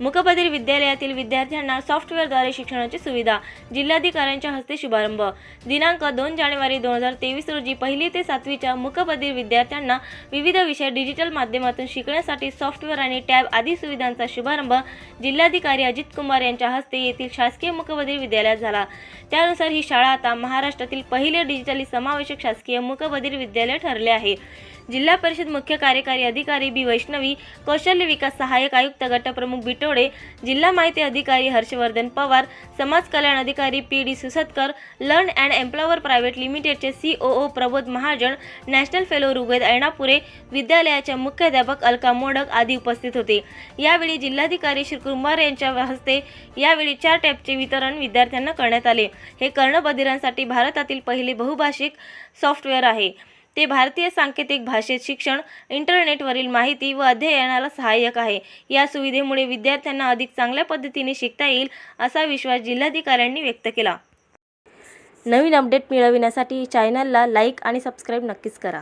मुकबधीर विद्यालयातील विद्यार्थ्यांना सॉफ्टवेअरद्वारे शिक्षणाची सुविधा जिल्हाधिकाऱ्यांच्या हस्ते शुभारंभ. दिनांक दोन जानेवारी दोन हजार तेवीस रोजी पहिली ते सातवीच्या मुकबधीर विद्यार्थ्यांना विविध विषय डिजिटल माध्यमातून शिकण्यासाठी सॉफ्टवेअर आणि टॅब आदी सुविधांचा शुभारंभ जिल्हाधिकारी अजित कुमार यांच्या हस्ते येथील शासकीय मुकबधीर विद्यालयात झाला. त्यानुसार ही शाळा आता महाराष्ट्रातील पहिले डिजिटली समावेशक शासकीय मुकबधीर विद्यालय ठरले आहे. जिल्हा परिषद मुख्य कार्यकारी अधिकारी बी. वैष्णवी कौशल्य विकास सहाय्यक आयुक्त गटप्रमुख बिटोडे जिल्हा माहिती अधिकारी हर्षवर्धन पवार समाज कल्याण अधिकारी P. D. Susatkar learn and empower private लिमिटेडचे C O O Prabodh Mahajan national fellow Rugved Ainapure विद्यालयाच्या मुख्याध्यापक अलका मोडक आदी उपस्थित होते. यावेळी जिल्हाधिकारी श्री कुमार यांच्या हस्ते यावेळी चार टॅबचे वितरण विद्यार्थ्यांना करण्यात आले. हे कर्णबधिरांसाठी भारतातील पहिले बहुभाषिक सॉफ्टवेअर आहे. ते भारतीय सांकेतिक भाषेत शिक्षण इंटरनेटवरील माहिती व अध्ययनाला सहाय्यक आहे. या सुविधेमुळे विद्यार्थ्यांना अधिक चांगल्या पद्धतीने शिकता येईल असा विश्वास जिल्हाधिकाऱ्यांनी व्यक्त केला. नवीन अपडेट मिळविण्यासाठी चॅनलला लाईक आणि सबस्क्राईब नक्कीच करा.